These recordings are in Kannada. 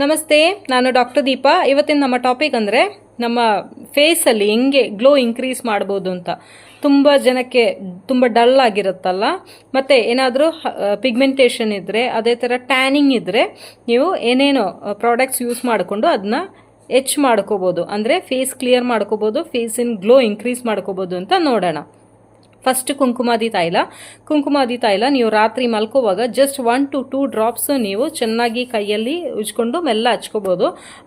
ನಮಸ್ತೆ, ನಾನು ಡಾಕ್ಟರ್ ದೀಪಾ. ಇವತ್ತಿನ ನಮ್ಮ ಟಾಪಿಕ್ ಅಂದರೆ ನಮ್ಮ ಫೇಸಲ್ಲಿ ಹೆಂಗೆ ಗ್ಲೋ ಇನ್ಕ್ರೀಸ್ ಮಾಡ್ಬೋದು ಅಂತ. ತುಂಬ ಜನಕ್ಕೆ ತುಂಬ ಡಲ್ ಆಗಿರುತ್ತಲ್ಲ. ಮತ್ತು ಏನಾದರೂ ಪಿಗ್ಮೆಂಟೇಷನ್ ಇದ್ದರೆ ಅದೇ ಥರ ಟ್ಯಾನಿಂಗ್ ಇದ್ದರೆ ನೀವು ಏನೇನೋ ಪ್ರಾಡಕ್ಟ್ಸ್ ಯೂಸ್ ಮಾಡಿಕೊಂಡು ಅದನ್ನ ಎಚ್ ಮಾಡ್ಕೋಬೋದು. ಅಂದರೆ ಫೇಸ್ ಕ್ಲಿಯರ್ ಮಾಡ್ಕೋಬೋದು ಫೇಸಿನ ಗ್ಲೋ ಇನ್ಕ್ರೀಸ್ ಮಾಡ್ಕೋಬೋದು ಅಂತ ನೋಡೋಣ. ಫಸ್ಟ್ ಕುಂಕುಮಾದಿ ತೈಲ ಕುಂಕುಮಾದಿ ತೈಲ ನೀವು ರಾತ್ರಿ ಮಲ್ಕೋವಾಗ just one to two drops ನೀವು ಚೆನ್ನಾಗಿ ಕೈಯಲ್ಲಿ ಉಜ್ಕೊಂಡು ಮೆಲ್ಲ ಹಚ್ಕೋಬೋದು.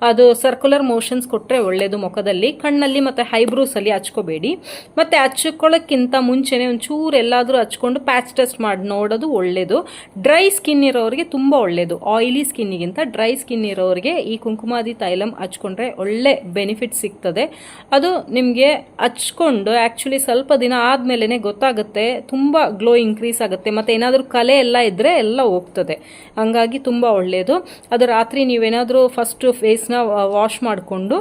ಅದು ಸರ್ಕ್ಯುಲರ್ ಮೋಷನ್ಸ್ ಕೊಟ್ಟರೆ ಒಳ್ಳೆಯದು ಮುಖದಲ್ಲಿ. ಕಣ್ಣಲ್ಲಿ ಮತ್ತು ಹೈಬ್ರೂಸಲ್ಲಿ ಹಚ್ಕೋಬೇಡಿ. ಮತ್ತು ಹಚ್ಕೊಳ್ಳೋಕ್ಕಿಂತ ಮುಂಚೆನೇ ಒಂಚೂರು ಎಲ್ಲಾದರೂ ಹಚ್ಕೊಂಡು ಪ್ಯಾಚ್ ಟೆಸ್ಟ್ ಮಾಡಿ ನೋಡೋದು ಒಳ್ಳೆಯದು ಡ್ರೈ ಸ್ಕಿನ್ ಇರೋರಿಗೆ ತುಂಬ ಒಳ್ಳೆಯದು ಆಯಿಲಿ ಸ್ಕಿನ್ನಿಗಿಂತ ಡ್ರೈ ಸ್ಕಿನ್ ಇರೋರಿಗೆ ಈ ಕುಂಕುಮಾದಿ ತೈಲಂ ಹಚ್ಕೊಂಡ್ರೆ ಒಳ್ಳೆ ಬೆನಿಫಿಟ್ ಸಿಗ್ತದೆ. ಅದು ನಿಮಗೆ ಹಚ್ಕೊಂಡು ಆ್ಯಕ್ಚುಲಿ ಸ್ವಲ್ಪ ದಿನ ಆದಮೇಲೆ ಗೊತ್ತಾಗುತ್ತೆ, ತುಂಬ ಗ್ಲೋ ಇನ್ಕ್ರೀಸ್ ಆಗುತ್ತೆ. ಮತ್ತು ಏನಾದರೂ ಕಲೆ ಎಲ್ಲ ಇದ್ದರೆ ಎಲ್ಲ ಹೋಗ್ತದೆ. ಹಂಗಾಗಿ ತುಂಬ ಒಳ್ಳೆಯದು ಅದು ರಾತ್ರಿ ನೀವೇನಾದರೂ ಫಸ್ಟು ಫೇಸ್ನ ವಾಶ್ ಮಾಡಿಕೊಂಡು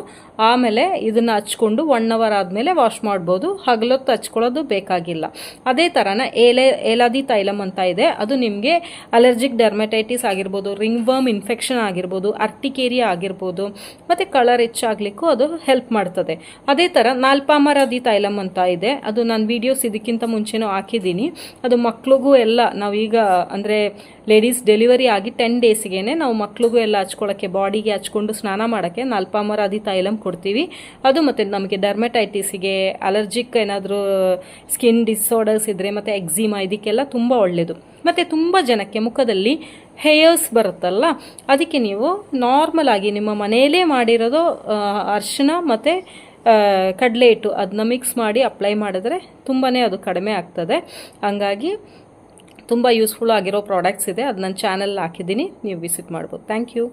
ಆಮೇಲೆ ಇದನ್ನು ಹಚ್ಕೊಂಡು ಒನ್ ಅವರ್ ಆದಮೇಲೆ ವಾಶ್ ಮಾಡ್ಬೋದು. ಹಗಲೊತ್ತು ಹಚ್ಕೊಳ್ಳೋದು ಬೇಕಾಗಿಲ್ಲ. ಅದೇ ಥರನ ಏಲೆ, ಏಲಾದಿ ತೈಲಮ್ ಅಂತ ಇದೆ. ಅದು ನಿಮಗೆ ಅಲರ್ಜಿಕ್ ಡರ್ಮೆಟೈಟಿಸ್ ಆಗಿರ್ಬೋದು ರಿಂಗ್ ವರ್ಮ್ ಇನ್ಫೆಕ್ಷನ್ ಆಗಿರ್ಬೋದು ಅರ್ಟಿಕೇರಿಯಾ ಆಗಿರ್ಬೋದು, ಮತ್ತು ಕಲರ್ ಹೆಚ್ಚಾಗಲಿಕ್ಕೂ ಅದು ಹೆಲ್ಪ್ ಮಾಡ್ತದೆ. ಅದೇ ಥರ ನಾಲ್ಪಾಮರಾದಿ ತೈಲಮ್ ಅಂತ ಇದೆ. ಅದು ನಾನು ವೀಡಿಯೋಸ್ ಇದಕ್ಕಿಂತ ಮುಂಚೆನೂ ಹಾಕಿದ್ದೀನಿ. ಅದು ಮಕ್ಳಿಗೂ ಎಲ್ಲ ನಾವೀಗ, ಅಂದರೆ ಲೇಡೀಸ್ ಡೆಲಿವರಿ ಆಗಿ ಟೆನ್ ಡೇಸ್ಗೆ ನಾವು ಮಕ್ಳಿಗೂ ಎಲ್ಲ ಹಚ್ಕೊಳ್ಳೋಕ್ಕೆ ಬಾಡಿಗೆ ಹಚ್ಕೊಂಡು ಸ್ನಾನ ಮಾಡೋಕ್ಕೆ ನಾಲ್ಪಾಮರಾದಿ ತೈಲಂ ಕೊಡ್ತೀವಿ. ಅದು ಮತ್ತು ನಮಗೆ ಡರ್ಮೆಟೈಟಿಸಿಗೆ ಅಲರ್ಜಿಕ್ ಏನಾದರೂ ಸ್ಕಿನ್ ಡಿಸಾರ್ಡರ್ಸ್ ಇದ್ದರೆ ಮತ್ತು ಎಕ್ಸಿಮಾ ಇದಕ್ಕೆಲ್ಲ ತುಂಬ ಒಳ್ಳೆಯದು ಮತ್ತು ತುಂಬ ಜನಕ್ಕೆ ಮುಖದಲ್ಲಿ ಹೇಯರ್ಸ್ ಬರುತ್ತಲ್ಲ, ಅದಕ್ಕೆ ನೀವು ನಾರ್ಮಲ್ ಆಗಿ ನಿಮ್ಮ ಮನೆಯಲ್ಲೇ ಮಾಡಿರೋದು ಅರಿಶಿನ ಮತ್ತು ಕಡಲೆ ಇಟ್ಟು ಅದನ್ನ ಮಿಕ್ಸ್ ಮಾಡಿ ಅಪ್ಲೈ ಮಾಡಿದ್ರೆ ತುಂಬಾ ಅದು ಕಡಿಮೆ ಆಗ್ತದೆ. ಹಂಗಾಗಿ ತುಂಬ ಯೂಸ್ಫುಲ್ ಆಗಿರೋ ಪ್ರಾಡಕ್ಟ್ಸ್ ಇದೆ ಅದು ನನ್ನ ಚಾನಲ್ ಹಾಕಿದ್ದೀನಿ, ನೀವು ವಿಸಿಟ್ ಮಾಡ್ಬೋದು. Thank you